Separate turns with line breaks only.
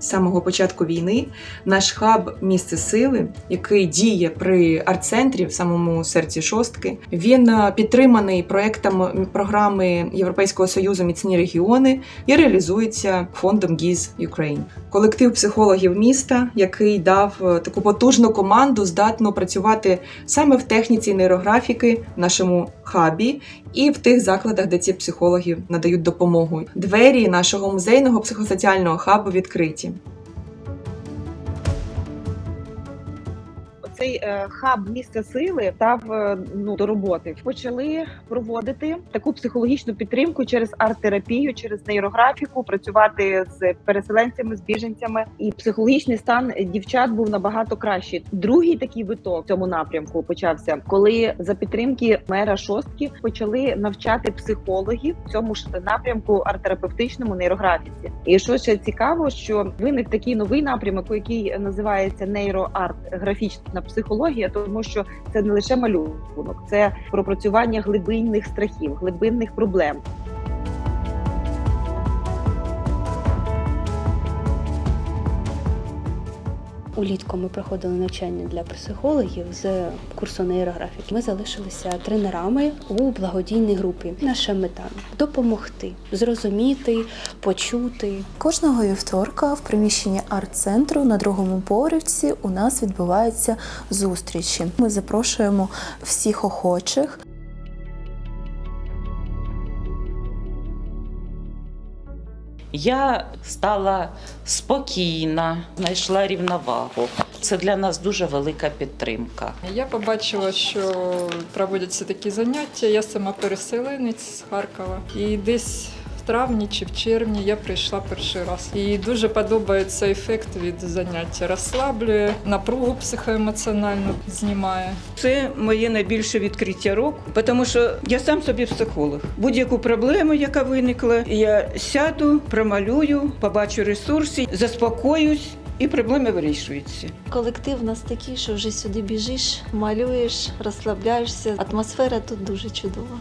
самого початку війни наш хаб місце сили, який діє при арт-центрі в самому серці шостки. Він е, підтриманий проектом програми Європейського союзу Міцні регіони і реалізується фондом ГІЗ Ukraine. Колектив психологів міста, який дав е, таку потужну команду, здатну працювати саме в техніці нейрографіки нашому хабі і в тих закладах, де ці психологи надають допомогу. Двері нашого музейного психосоціального хабу відкриті.
Цей е, хаб місця сили став е, ну до роботи. Почали проводити таку психологічну підтримку через арт-терапію, через нейрографіку, працювати з переселенцями, з біженцями. І психологічний стан дівчат був набагато кращий. Другий такий виток в цьому напрямку почався, коли за підтримки мера шостки почали навчати психологів в цьому ж напрямку арт-терапевтичному нейрографіці. І що ще цікаво, що виник такий новий напрямок, який називається нейроарт графічна психологія, тому що це не лише малюнок, це пропрацювання глибинних страхів, глибинних проблем.
Улітку ми проходили навчання для психологів з курсу нейрографіки. Ми залишилися тренерами у благодійній групі. Наша мета допомогти, зрозуміти, почути.
Кожного вівторка в приміщенні арт-центру на другому поверсі у нас відбуваються зустрічі. Ми запрошуємо всіх охочих.
Я стала спокійна, знайшла рівновагу. Це для нас дуже велика підтримка.
Я побачила, що проводяться такі заняття. Я сама переселенець з Харкова. І десь в травні чи в червні я прийшла перший раз. І дуже подобається ефект від заняття. Розслаблює, напругу психоемоціональну знімає.
Це моє найбільше відкриття року, тому що я сам собі психолог. Будь-яку проблему, яка виникла, я сяду, промалюю, побачу ресурси, заспокоюсь. І проблеми вирішуються.
Колектив у нас такий, що вже сюди біжиш, малюєш, розслабляєшся. Атмосфера тут дуже чудова.